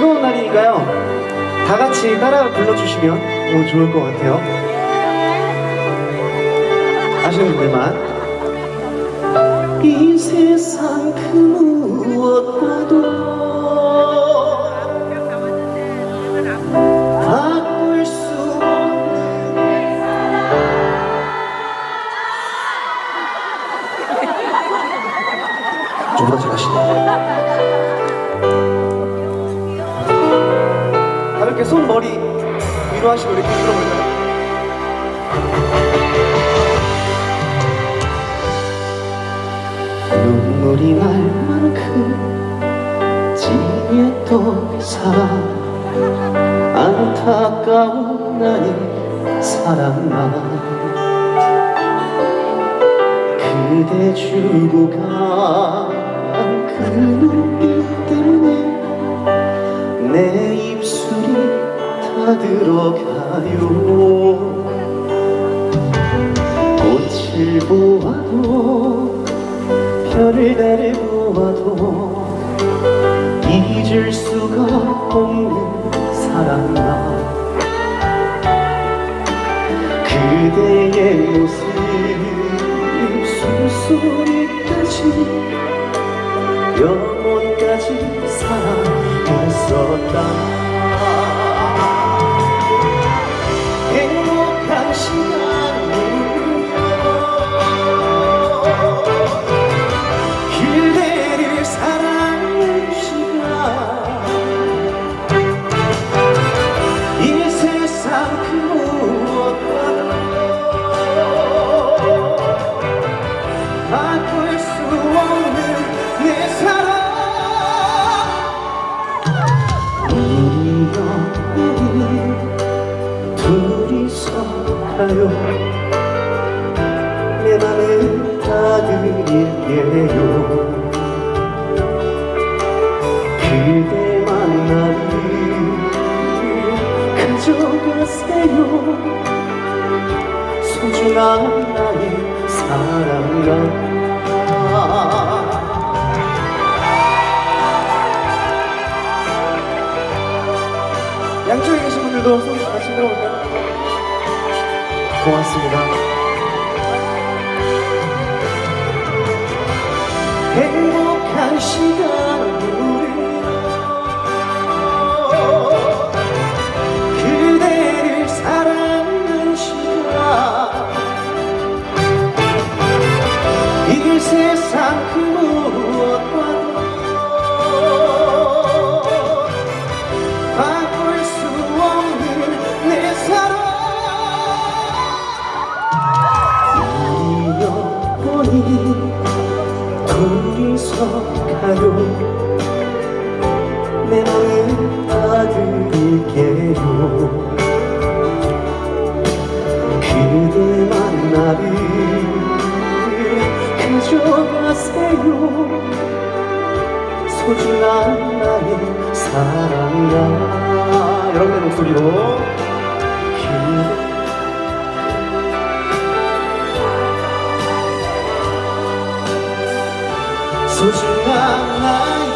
즐거운 날이니까요. 다 같이 따라 불러주시면 너무 좋을 것 같아요. 아시는 분들만. 이 세상 그 무엇과도 위로 하시고 이렇게 들어볼까요? 눈물이 날 만큼 찡했던 사랑 안타까운 나의 사랑만. 그대 주고 간 다 들어가요. 꽃을 보아도 별을 달을 보아도 잊을 수가 없는 사랑만 그대의 모습 숨소리까지 영혼까지 사랑했었다 가요 내 맘을 다 드릴게요. 그대 만나를 가져가세요. 소중한 나의 사랑아 양쪽에 계신 분들도 손 같이 들어볼까요? 고맙습니다. 행복한 시간 이 세상 그 가요 내 맘을 다 드릴게요. 그대 만 나를 가져가세요. 소중한 나의 사랑아. 여러분의 목소리로 就是让爱